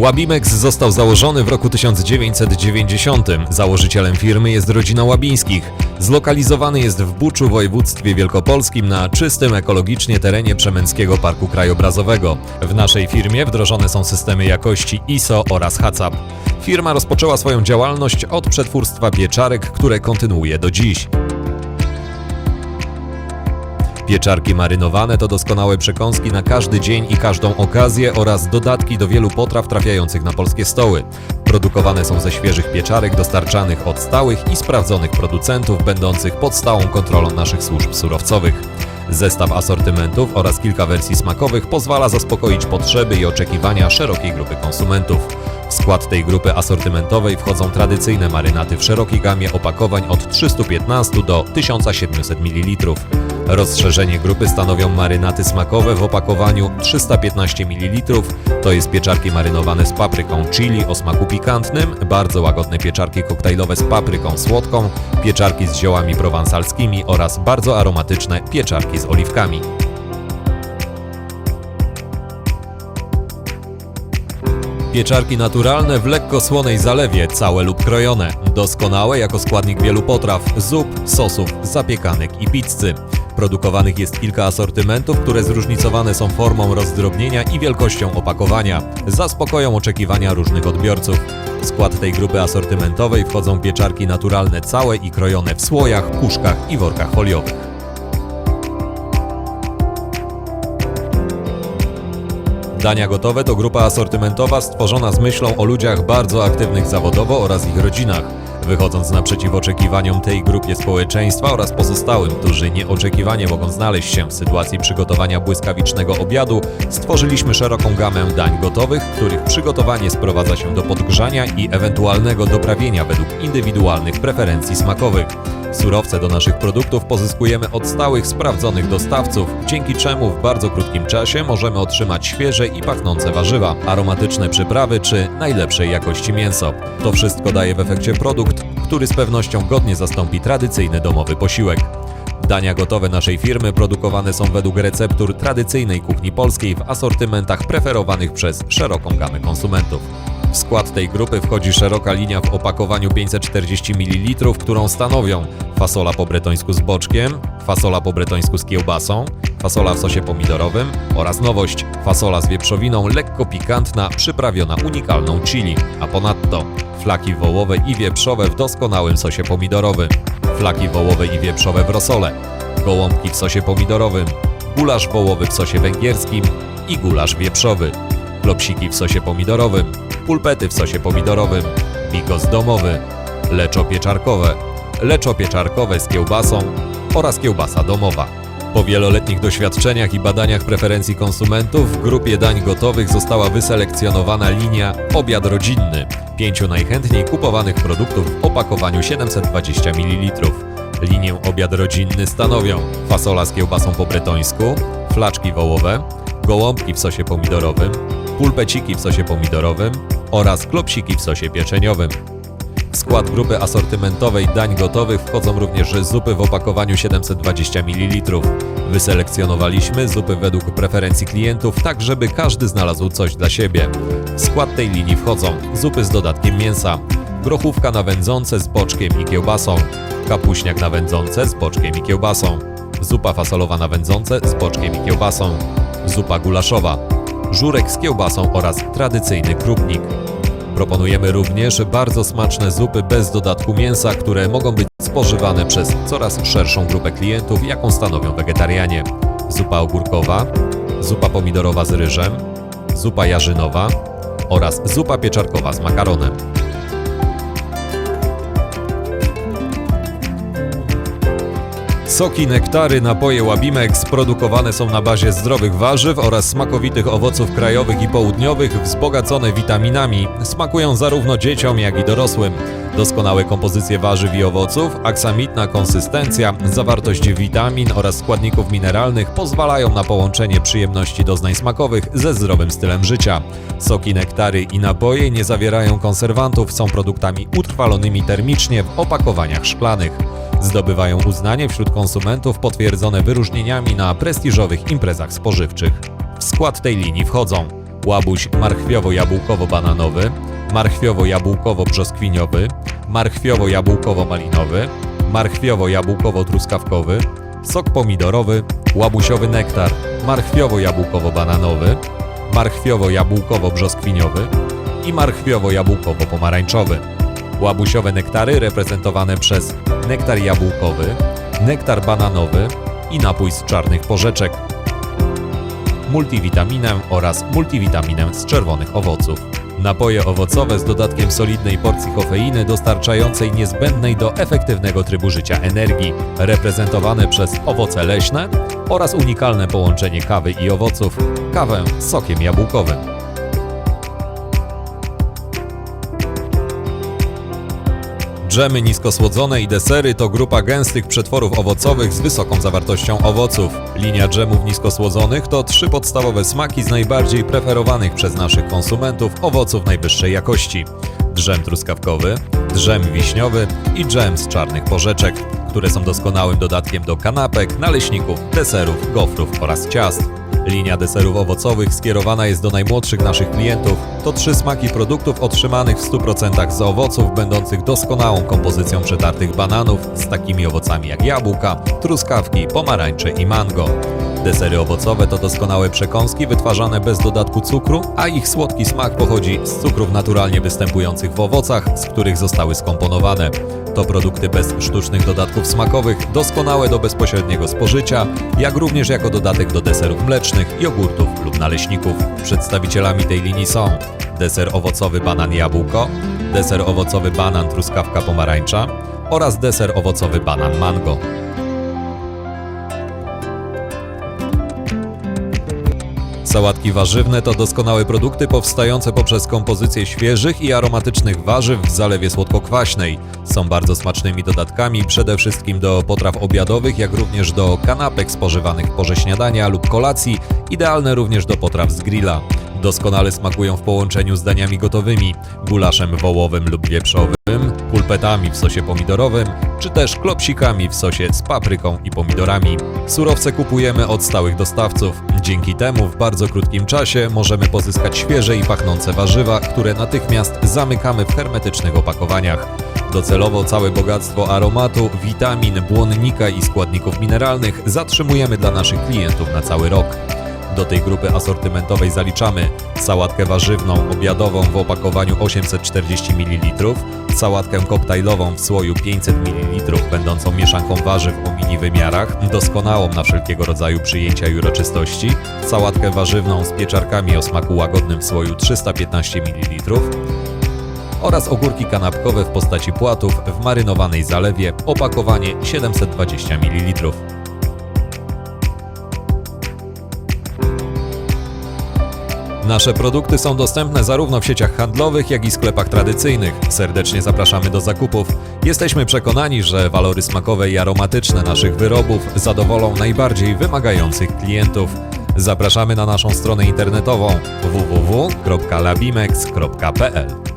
Łabimex został założony w roku 1990. Założycielem firmy jest rodzina Łabińskich. Zlokalizowany jest w Buczu, województwie wielkopolskim na czystym ekologicznie terenie Przemęckiego Parku Krajobrazowego. W naszej firmie wdrożone są systemy jakości ISO oraz HACCP. Firma rozpoczęła swoją działalność od przetwórstwa pieczarek, które kontynuuje do dziś. Pieczarki marynowane to doskonałe przekąski na każdy dzień i każdą okazję oraz dodatki do wielu potraw trafiających na polskie stoły. Produkowane są ze świeżych pieczarek dostarczanych od stałych i sprawdzonych producentów będących pod stałą kontrolą naszych służb surowcowych. Zestaw asortymentów oraz kilka wersji smakowych pozwala zaspokoić potrzeby i oczekiwania szerokiej grupy konsumentów. W skład tej grupy asortymentowej wchodzą tradycyjne marynaty w szerokiej gamie opakowań od 315 do 1700 ml. Rozszerzenie grupy stanowią marynaty smakowe w opakowaniu 315 ml, to jest pieczarki marynowane z papryką chili o smaku pikantnym, bardzo łagodne pieczarki koktajlowe z papryką słodką, pieczarki z ziołami prowansalskimi oraz bardzo aromatyczne pieczarki z oliwkami. Pieczarki naturalne w lekko słonej zalewie, całe lub krojone. Doskonałe jako składnik wielu potraw, zup, sosów, zapiekanek i pizzy. Produkowanych jest kilka asortymentów, które zróżnicowane są formą rozdrobnienia i wielkością opakowania. Zaspokoją oczekiwania różnych odbiorców. W skład tej grupy asortymentowej wchodzą pieczarki naturalne całe i krojone w słojach, puszkach i workach foliowych. Dania Gotowe to grupa asortymentowa stworzona z myślą o ludziach bardzo aktywnych zawodowo oraz ich rodzinach. Wychodząc naprzeciw oczekiwaniom tej grupie społeczeństwa oraz pozostałym, którzy nieoczekiwanie mogą znaleźć się w sytuacji przygotowania błyskawicznego obiadu, stworzyliśmy szeroką gamę dań gotowych, których przygotowanie sprowadza się do podgrzania i ewentualnego doprawienia według indywidualnych preferencji smakowych. Surowce do naszych produktów pozyskujemy od stałych, sprawdzonych dostawców, dzięki czemu w bardzo krótkim czasie możemy otrzymać świeże i pachnące warzywa, aromatyczne przyprawy czy najlepszej jakości mięso. To wszystko daje w efekcie produkt, który z pewnością godnie zastąpi tradycyjny domowy posiłek. Dania gotowe naszej firmy produkowane są według receptur tradycyjnej kuchni polskiej w asortymentach preferowanych przez szeroką gamę konsumentów. W skład tej grupy wchodzi szeroka linia w opakowaniu 540 ml, którą stanowią fasola po bretońsku z boczkiem, fasola po bretońsku z kiełbasą, fasola w sosie pomidorowym oraz nowość fasola z wieprzowiną lekko pikantna, przyprawiona unikalną chili, a ponadto flaki wołowe i wieprzowe w doskonałym sosie pomidorowym, flaki wołowe i wieprzowe w rosole, gołąbki w sosie pomidorowym, gulasz wołowy w sosie węgierskim i gulasz wieprzowy, klopsiki w sosie pomidorowym, pulpety w sosie pomidorowym, bigos domowy, leczo pieczarkowe, leczo pieczarkowe z kiełbasą oraz kiełbasa domowa. Po wieloletnich doświadczeniach i badaniach preferencji konsumentów w grupie dań gotowych została wyselekcjonowana linia Obiad rodzinny, pięciu najchętniej kupowanych produktów w opakowaniu 720 ml. Linię obiad rodzinny stanowią fasola z kiełbasą po bretońsku, flaczki wołowe, gołąbki w sosie pomidorowym, pulpeciki w sosie pomidorowym oraz klopsiki w sosie pieczeniowym. Skład grupy asortymentowej dań gotowych wchodzą również zupy w opakowaniu 720 ml. Wyselekcjonowaliśmy zupy według preferencji klientów, tak żeby każdy znalazł coś dla siebie. W skład tej linii wchodzą zupy z dodatkiem mięsa, grochówka na wędzące z boczkiem i kiełbasą, kapuśniak na wędzące z boczkiem i kiełbasą, zupa fasolowa na wędzące z boczkiem i kiełbasą, zupa gulaszowa, żurek z kiełbasą oraz tradycyjny krupnik. Proponujemy również bardzo smaczne zupy bez dodatku mięsa, które mogą być spożywane przez coraz szerszą grupę klientów, jaką stanowią wegetarianie. Zupa ogórkowa, zupa pomidorowa z ryżem, zupa jarzynowa oraz zupa pieczarkowa z makaronem. Soki, nektary, napoje Łabimex produkowane są na bazie zdrowych warzyw oraz smakowitych owoców krajowych i południowych wzbogacone witaminami. Smakują zarówno dzieciom, jak i dorosłym. Doskonałe kompozycje warzyw i owoców, aksamitna konsystencja, zawartość witamin oraz składników mineralnych pozwalają na połączenie przyjemności doznań smakowych ze zdrowym stylem życia. Soki, nektary i napoje nie zawierają konserwantów, są produktami utrwalonymi termicznie w opakowaniach szklanych. Zdobywają uznanie wśród konsumentów potwierdzone wyróżnieniami na prestiżowych imprezach spożywczych. W skład tej linii wchodzą łabuś marchwiowo-jabłkowo-bananowy, marchwiowo-jabłkowo-brzoskwiniowy, marchwiowo-jabłkowo-malinowy, marchwiowo-jabłkowo-truskawkowy, sok pomidorowy, łabusiowy nektar, marchwiowo-jabłkowo-bananowy, marchwiowo-jabłkowo-brzoskwiniowy i marchwiowo-jabłkowo-pomarańczowy. Łabusiowe nektary reprezentowane przez nektar jabłkowy, nektar bananowy i napój z czarnych porzeczek, multivitaminę oraz multivitaminę z czerwonych owoców. Napoje owocowe z dodatkiem solidnej porcji kofeiny dostarczającej niezbędnej do efektywnego trybu życia energii, reprezentowane przez owoce leśne oraz unikalne połączenie kawy i owoców, kawę z sokiem jabłkowym. Dżemy niskosłodzone i desery to grupa gęstych przetworów owocowych z wysoką zawartością owoców. Linia dżemów niskosłodzonych to trzy podstawowe smaki z najbardziej preferowanych przez naszych konsumentów owoców najwyższej jakości. Drzem truskawkowy, drzem wiśniowy i dżem z czarnych porzeczek, które są doskonałym dodatkiem do kanapek, naleśników, deserów, gofrów oraz ciast. Linia deserów owocowych skierowana jest do najmłodszych naszych klientów. To trzy smaki produktów otrzymanych w 100% z owoców, będących doskonałą kompozycją przetartych bananów z takimi owocami jak jabłka, truskawki, pomarańcze i mango. Desery owocowe to doskonałe przekąski wytwarzane bez dodatku cukru, a ich słodki smak pochodzi z cukrów naturalnie występujących w owocach, z których zostały skomponowane. To produkty bez sztucznych dodatków smakowych, doskonałe do bezpośredniego spożycia, jak również jako dodatek do deserów mlecznych, jogurtów lub naleśników. Przedstawicielami tej linii są deser owocowy banan jabłko, deser owocowy banan truskawka pomarańcza oraz deser owocowy banan mango. Sałatki warzywne to doskonałe produkty powstające poprzez kompozycję świeżych i aromatycznych warzyw w zalewie słodko-kwaśnej. Są bardzo smacznymi dodatkami przede wszystkim do potraw obiadowych, jak również do kanapek spożywanych w porze śniadania lub kolacji, idealne również do potraw z grilla. Doskonale smakują w połączeniu z daniami gotowymi, gulaszem wołowym lub wieprzowym, pulpetami w sosie pomidorowym, czy też klopsikami w sosie z papryką i pomidorami. Surowce kupujemy od stałych dostawców. Dzięki temu w bardzo krótkim czasie możemy pozyskać świeże i pachnące warzywa, które natychmiast zamykamy w hermetycznych opakowaniach. Docelowo całe bogactwo aromatu, witamin, błonnika i składników mineralnych zatrzymujemy dla naszych klientów na cały rok. Do tej grupy asortymentowej zaliczamy sałatkę warzywną obiadową w opakowaniu 840 ml, sałatkę koktajlową w słoju 500 ml, będącą mieszanką warzyw o mini wymiarach, doskonałą na wszelkiego rodzaju przyjęcia i uroczystości, sałatkę warzywną z pieczarkami o smaku łagodnym w słoju 315 ml, oraz ogórki kanapkowe w postaci płatów w marynowanej zalewie, opakowanie 720 ml. Nasze produkty są dostępne zarówno w sieciach handlowych, jak i sklepach tradycyjnych. Serdecznie zapraszamy do zakupów. Jesteśmy przekonani, że walory smakowe i aromatyczne naszych wyrobów zadowolą najbardziej wymagających klientów. Zapraszamy na naszą stronę internetową www.labimex.pl